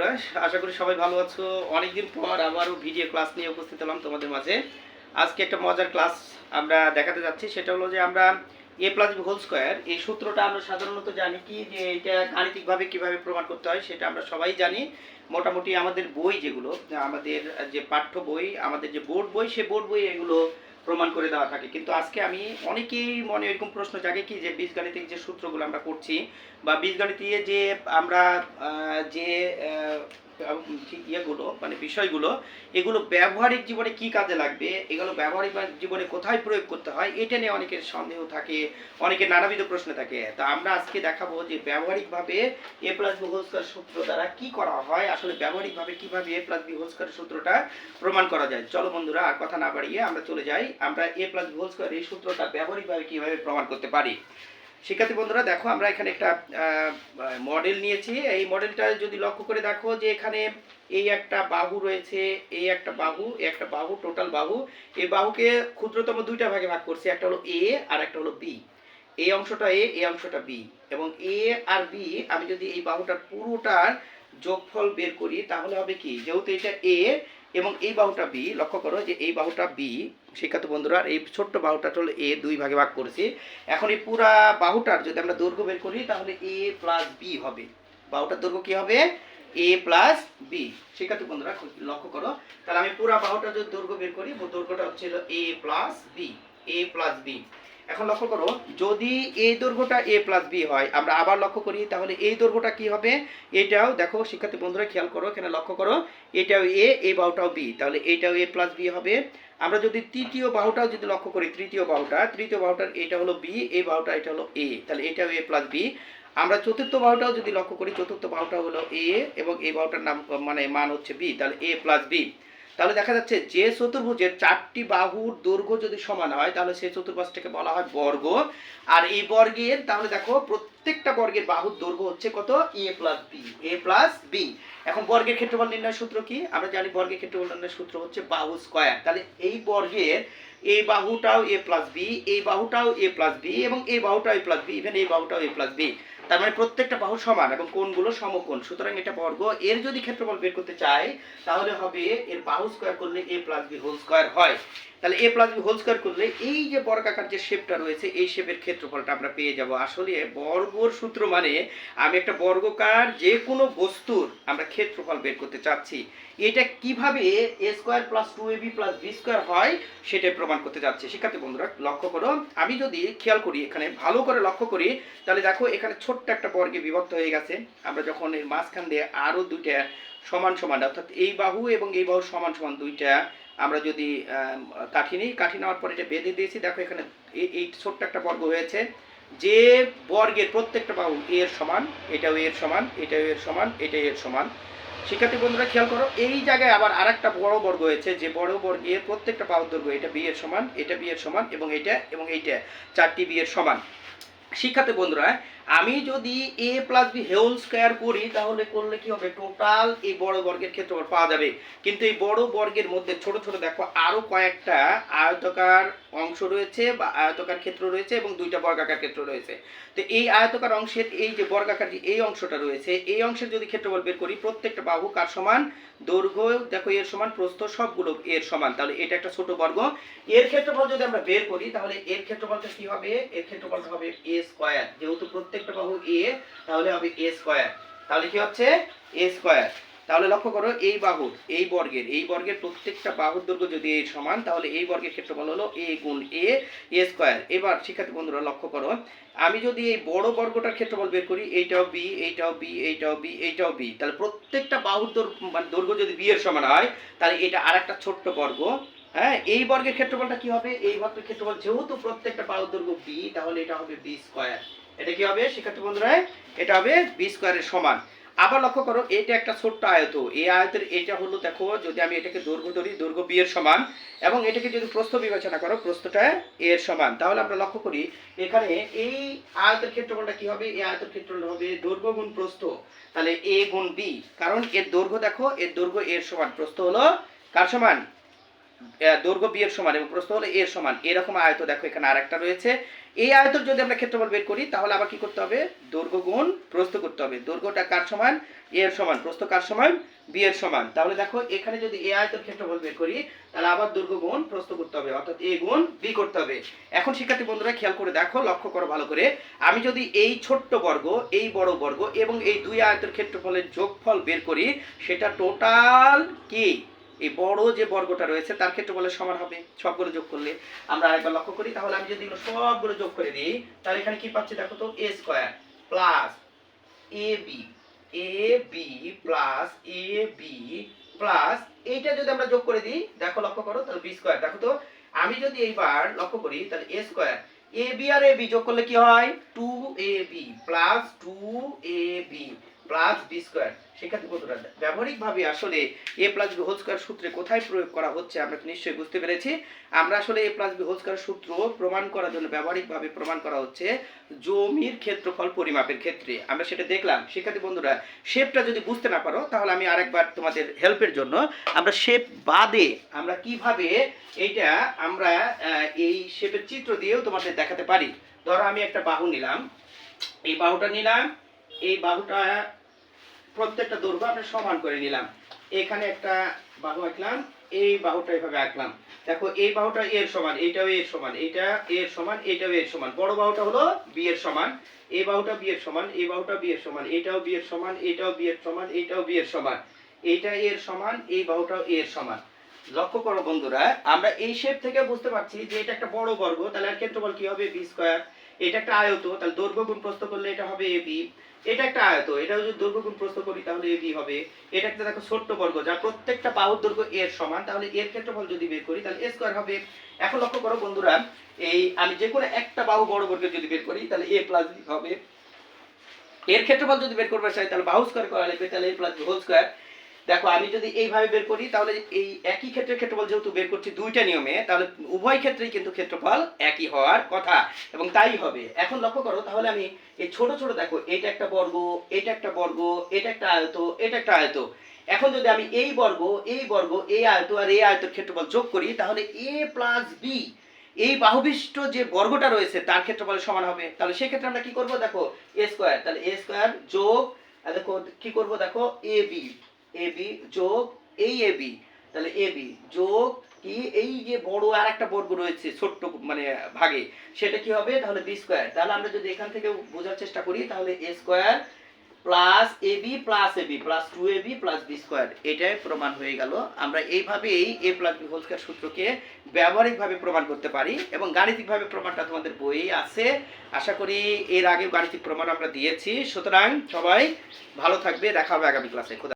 বন্ধুরা, আশা করি সবাই ভালো আছো। অনেকদিন পর আবারও ভিডিও ক্লাস নিয়ে উপস্থিত হলাম তোমাদের মাঝে। আজকে একটা মজার ক্লাস আমরা দেখাতে যাচ্ছি, সেটা হলো যে আমরা এ প্লাস হোল স্কোয়ার এই সূত্রটা আমরা সাধারণত জানি কি, যে এটা গাণিতিকভাবে কীভাবে প্রমাণ করতে হয়, সেটা আমরা সবাই জানি। মোটামুটি আমাদের বই যেগুলো, আমাদের যে পাঠ্য বই, আমাদের যে বোর্ড বই সে বোর্ড বই এগুলো প্রমাণ করে দেওয়া থাকে। কিন্তু আজকে আমি অনেকেই মনে এরকম প্রশ্ন জাগে কি যে বীজগণিতিক যে সূত্রগুলো আমরা করছি বা বীজগণিতীয় যে আমরা যে ইয়েগুলো মানে বিষয়গুলো, এগুলো ব্যবহারিক জীবনে কি কাজে লাগবে, এগুলো ব্যবহারিক জীবনে কোথায় প্রয়োগ করতে হয়, এটা নিয়ে অনেকের সন্দেহ থাকে, অনেকের নানাবিধ প্রশ্ন থাকে। তা আমরা আজকে দেখাবো যে ব্যবহারিকভাবে এ প্লাস বি হোল সূত্র দ্বারা কি করা হয়, আসলে ব্যবহারিকভাবে কীভাবে এ প্লাস বি হোল সূত্রটা প্রমাণ করা যায়। চলো বন্ধুরা, আর কথা না বাড়িয়ে আমরা চলে যাই। আমরা এ প্লাস বি হোল এই সূত্রটা ব্যবহারিকভাবে কীভাবে প্রমাণ করতে পারি? শিক্ষার্থী বন্ধুরা, দেখো আমরা এখানে একটা মডেল নিয়েছি। এই মডেলটা যদি লক্ষ্য করে দেখো যে এখানে এই একটা বাহু রয়েছে, এই একটা বাহু, এই একটা বাহু টোটাল বাহু। এই বাহুকে ক্ষুদ্রতম দুইটা ভাগে ভাগ করছে, একটা হলো এ আর একটা হলো বি এই অংশটা এ এই অংশটা বি এবং এ আর বি আমি যদি এই বাহুটার পুরোটার যোগফল বের করি, তাহলে হবে কি? যেহেতু এটা এ এবং এই বাহুটা বি লক্ষ্য করো যে এই বাহুটা বি শিক্ষার্থী বন্ধুরা এই ছোট্ট বাহুটা হলো এ দুই ভাগে ভাগ করেছি। এখন এই পুরা বাহুটার যদি আমরা দৈর্ঘ্য বের করি, তাহলে এ প্লাস বি হবে। বাহুটার দৈর্ঘ্য কি হবে? এ প্লাস বি শিক্ষার্থী বন্ধুরা লক্ষ্য করো। তাহলে আমি পুরা বাহুটার যদি দৈর্ঘ্য বের করি, দৈর্ঘ্যটা হচ্ছে A plus B A plus B এখন লক্ষ্য করো, যদি এই দৈর্ঘ্যটা এ প্লাস বি হয়, আমরা আবার লক্ষ্য করি, তাহলে এই দৈর্ঘ্যটা কি হবে? এটাও দেখো, শিক্ষার্থী বন্ধুরা, খেয়াল করো, এখানে লক্ষ্য করো, এটাও এ এই বাহুটাও বি তাহলে এটাও এ প্লাস বি হবে। আমরা যদি তৃতীয় বাহুটাও যদি লক্ষ্য করি, তৃতীয় বাহুটা, তৃতীয় বাহুটার এটা হলো বি এই বাহুটা এটা হলো এ তাহলে এটাও এ প্লাস বি আমরা চতুর্থ বাহুটাও যদি লক্ষ্য করি, চতুর্থ বাহুটা হলো এ এবং এই বাহুটার নাম মানে মান হচ্ছে বি তাহলে এ প্লাস বি তাহলে দেখা যাচ্ছে যে চতুর্ভুজের চারটি বাহুর দৈর্ঘ্য যদি সমান হয়, তাহলে সেই চতুর্ভুজটাকে বলা হয় বর্গ। আর এই বর্গের, তাহলে দেখো প্রত্যেকটা বর্গের বাহুর দৈর্ঘ্য হচ্ছে কত? A plus B A plus B এখন বর্গের ক্ষেত্রফল নির্ণয় সূত্র কি? আমরা জানি বর্গের ক্ষেত্রফল নির্ণয় সূত্র হচ্ছে বাহু স্কয়ার তাহলে এই বর্গের, এই বাহুটাও এ প্লাস বি এই বাহুটাও এ প্লাস বি এবং এই বাহুটাও এ প্লাস বি ইভেন এই বাহুটাও এ প্লাস বি তার মানে প্রত্যেকটা বাহু সমান এবং কোণগুলো সমকোণ। সুতরাং এটা বর্গ। এর যদি ক্ষেত্রফল বের করতে চাই তাহলে হবে এর বাহু স্কোয়ার করলে A plus B whole square হয়। তাহলে A plus B whole square করলে এই যে বর্গাকার যে শেপটা রয়েছে, এই শেপের ক্ষেত্রফলটা আমরা পেয়ে যাব। আসলে বর্গর সূত্র মানে আমি একটা বর্গকার যে কোনো বস্তুর আমরা ক্ষেত্রফল বের করতে চাচ্ছি। এটা কীভাবে a square plus two a b plus b square হয়, সেটাই প্রমাণ করতে যাচ্ছে। শিক্ষার্থী বন্ধুরা, লক্ষ্য করো, আমি যদি খেয়াল করি, এখানে ভালো করে লক্ষ্য করি, তাহলে দেখো এখানে ছোট্ট একটা বর্গে বিভক্ত হয়ে গেছে। আমরা যখন এর মাঝখান দিয়ে আরও দুইটা সমান সমান, অর্থাৎ এই বাহু এবং এই বাহু সমান সমান দুইটা, আমরা যদি কাঠি নিই, কাঠি নেওয়ার পর এটা বেঁধে দিয়েছি। দেখো এখানে এই ছোট্ট একটা বর্গ হয়েছে। যে বর্গের প্রত্যেকটা বাহু এর সমান, এটাও এর সমান, এটাও এর সমান এটাই এর সমান। শিক্ষার্থী বন্ধুরা, খেয়াল করো, এই জায়গায় আবার আর একটা বড় বর্গ হয়েছে যে বড় বর্গের প্রত্যেকটা বাহুর দৈর্ঘ্য, এটা বি এর সমান, এটা বি এর সমান এবং এটা এবং এইটা, চারটি বি এর সমান। শিক্ষার্থী বন্ধুরা আমি যদি a plus b whole square করি, তাহলে করলে কি হবে? টোটাল এই বড় বর্গের ক্ষেত্রফল পাওয়া যাবে। কিন্তু এই বড় বর্গের মধ্যে ছোট ছোট দেখো, আরও কয়েকটা আয়তকার অংশ রয়েছে বা আয়তকার ক্ষেত্র রয়েছে এবং দুইটা বর্গাকার ক্ষেত্র রয়েছে। তো এই আয়তকার অংশের এই যে বর্গাকার যে এই অংশটা রয়েছে, এই অংশের যদি ক্ষেত্রফল বের করি, প্রত্যেকটা বাহু কার সমান? দৈর্ঘ্য, দেখো এর সমান, প্রস্থ সবগুলো এর সমান। তাহলে এটা একটা ছোট বর্গ। এর ক্ষেত্রফল যদি আমরা বের করি, তাহলে এর ক্ষেত্রফলটা কি হবে? এর ক্ষেত্রফলটা হবে এ স্কয়ার যেহেতু প্রত্যেকটা বাহু এ তাহলে হবে এ স্কয়ার তাহলে কি হচ্ছে? এ স্কয়ার তাহলে লক্ষ্য করো, এই বাহুর এই বর্গের এই বর্গের প্রত্যেকটা বাহুর দৈর্ঘ্য যদি এর সমান, তাহলে এই বর্গের ক্ষেত্রফল হলো এ গুণ এ এ স্কয়ার এবার শিক্ষার্থী বন্ধুরা, লক্ষ্য করো, আমি যদি এই বড় বর্গটার ক্ষেত্রফল বের করি, এইটাও বি এইটাও বি এইটাও বি এইটাও বি তাহলে প্রত্যেকটা বাহুর মানে দৈর্ঘ্য যদি বি এর সমান হয়, তাহলে এটা আর একটা ছোট্ট বর্গ হ্যাঁ? এই বর্গের ক্ষেত্রফলটা কি হবে? এই বর্গের ক্ষেত্রফল যেহেতু প্রত্যেকটা বাহুর দৈর্ঘ্য বি তাহলে এটা হবে বি স্কয়ার এটা কি হবে, শিক্ষার্থী বন্ধুরা? এটা হবে বি স্কয়ারের সমান। আবার লক্ষ্য করো এটা একটা ছোট্ট আয়ত। এই আয়তের এটা হলো, দেখো, যদি আমি এটাকে দৈর্ঘ্য ধরি, দৈর্ঘ্য বি এর সমান, এবং এটাকে যদি প্রস্থ বিবেচনা করো, প্রস্থটা এ এর সমান। তাহলে আমরা লক্ষ্য করি, এখানে এই আয়তের ক্ষেত্রফলটা কি হবে? এই আয়তের ক্ষেত্রফল হবে দৈর্ঘ্য গুণ প্রস্থ। তাহলে এ গুণ বি কারণ এর দৈর্ঘ্য দেখো, এর দৈর্ঘ্য এর সমান। প্রস্থ হলো কার সমান? দৈর্ঘ্য বি এর সমান এবং প্রস্থ হলো এর সমান। এরকম আয়ত দেখো, এখানে আরেকটা রয়েছে। এই আয়তর যদি আমরা ক্ষেত্রফল বের করি, তাহলে আবার কি করতে হবে? দৈর্ঘ্য গুণ প্রস্থ করতে হবে। দৈর্ঘ্যটা কার সমান? এর সমান। প্রস্থ কার সমান? বি এর সমান। তাহলে দেখো, এখানে যদি এ আয়তের ক্ষেত্রফল বের করি, তাহলে আবার দৈর্ঘ্য গুণ প্রস্থ করতে হবে। অর্থাৎ এ গুণ বি করতে হবে। এখন শিক্ষার্থী বন্ধুরা, খেয়াল করে দেখো, লক্ষ্য করো ভালো করে। আমি যদি এই ছোট্ট বর্গ, এই বড় বর্গ এবং এই দুই আয়তর ক্ষেত্রফলের যোগফল বের করি, সেটা টোটাল কি? এই বড় যে বর্গটা রয়েছে, তার ক্ষেত্রফলের সমান হবে। সবগুলো যোগ করলে আমরা আরেকবার লক্ষ্য করি, তাহলে আমি যদি সবগুলো যোগ করে দিই, তাহলে এখানে কি পাচ্ছি দেখো তো? A square plus a b a b plus a b plus এইটা যদি আমরা যোগ করে দিই, দেখো লক্ষ্য করো, তাহলে বি স্কোয়ার দেখো তো, আমি যদি এইবার লক্ষ্য করি, তাহলে এ স্কোয়ার এ বি আর এ বি যোগ করলে কি হয়? Two a b plus two a b plus b square. শিক্ষার্থী বন্ধুরা, ব্যবহারিকভাবে আসলে এ প্লাস বি হোল সূত্রে কোথায় প্রয়োগ করা হচ্ছে আমরা নিশ্চয়ই বুঝতে পেরেছি। আমরা আসলে এ প্লাস বি হোল সূত্র প্রমাণ করার জন্য ব্যবহারিকভাবে প্রমাণ করা হচ্ছে জমির ক্ষেত্রফল পরিমাপের ক্ষেত্রে। আমরা সেটা দেখলাম। শিক্ষার্থী বন্ধুরা শেপটা যদি বুঝতে না পারো, তাহলে আমি আরেকবার তোমাদের হেল্পের জন্য আমরা শেপ বাদে আমরা কীভাবে এইটা আমরা এই শেপের চিত্র দিয়েও তোমাদের দেখাতে পারি। ধরো আমি একটা বাহু নিলাম। এই বাহুটা নিলাম। এই বাহুটা প্রত্যেকটা দৈর্ঘ্য আমরা সমান করে নিলাম। এখানে একটা বাহু আঁকলাম, এই বাহুটা এইভাবে আঁকলাম। দেখো, এই বাহুটা এর সমান, এইটাও এর সমান, এইটা এর সমান, এইটাও এর সমান। বড় বাহুটা হলো বি এর সমান, এই বাহুটা বি এর সমান, এই বাহুটা বি এর সমান, এইটাও বি এর সমান, এইটাও বি এর সমান, এইটাও বি এর সমান। এইটা এর সমান, এই বাহুটাও এর সমান। লক্ষ্য করো বন্ধুরা, আমরা এই শেপ থেকে বুঝতে পারছি যে এটা একটা বড় বর্গ, তাহলে এর ক্ষেত্রফল কি হবে? বি স্কোয়ার এটা একটা আয়ত, তাহলে দৈর্ঘ্য গুণ প্রস্থ করলে এটা হবে এ বি এটা একটা আয়ত এটা যদি দৈর্ঘ্য গুণ প্রস্থ করি তাহলে এ বি হবে। এটা একটা দেখো ছোট্ট বর্গ যা প্রত্যেকটা বাহুর দৈর্ঘ্য এর সমান, তাহলে এর ক্ষেত্রফল যদি বের করি তাহলে এ স্কোয়ার হবে। এখন লক্ষ্য করো বন্ধুরা, এই আমি যে কোনো একটা বাহু বড় বর্গের যদি বের করি তাহলে এ প্লাস হবে। এর ক্ষেত্রফল যদি বের করতে চাই তাহলে বাহু স্কোয়ার করা লাগবে, তাহলে এ প্লাস হোল স্কোয়ার দেখো, আমি যদি এইভাবে বের করি, তাহলে এই একই ক্ষেত্রে ক্ষেত্রফল যেহেতু বের করছি দুইটা নিয়মে, তাহলে উভয় ক্ষেত্রেই কিন্তু ক্ষেত্রফল একই হওয়ার কথা। এবং তাই হবে। এখন লক্ষ্য করো, তাহলে আমি এই ছোট ছোট দেখো, এটা একটা বর্গ, এটা একটা বর্গ, এটা একটা আয়ত, এটা একটা আয়ত। এখন যদি আমি এই বর্গ এই বর্গ এই আয়ত আর এই আয়তের ক্ষেত্রফল যোগ করি, তাহলে এ প্লাস বি, এই বাহুবিষ্ট যে বর্গটা রয়েছে, তার ক্ষেত্রফলের সমান হবে। তাহলে সেই ক্ষেত্রে আমরা কি করব? দেখো, এ স্কোয়ার। তাহলে এ স্কোয়ার যোগ দেখো, কি করব? দেখো, এ বি। এ বি যোগ এই এ বি তাহলে এ বি যোগ কি? এই যে বড় আর একটা বর্গ রয়েছে ছোট্ট মানে ভাগে, সেটা কি হবে? তাহলে বি স্কোয়ার তাহলে আমরা যদি এখান থেকে বোঝার চেষ্টা করি, তাহলে a square plus a b plus a b plus two a b plus b square এটাই প্রমাণ হয়ে গেল। আমরা এইভাবেই a plus b whole square সূত্রকে ব্যবহারিকভাবে প্রমাণ করতে পারি এবং গাণিতিকভাবে প্রমাণটা তোমাদের বইয়ে আছে। আশা করি এর আগেও গাণিতিক প্রমাণ আমরা দিয়েছি। সুতরাং সবাই ভালো থাকবে। দেখা হবে আগামী ক্লাসে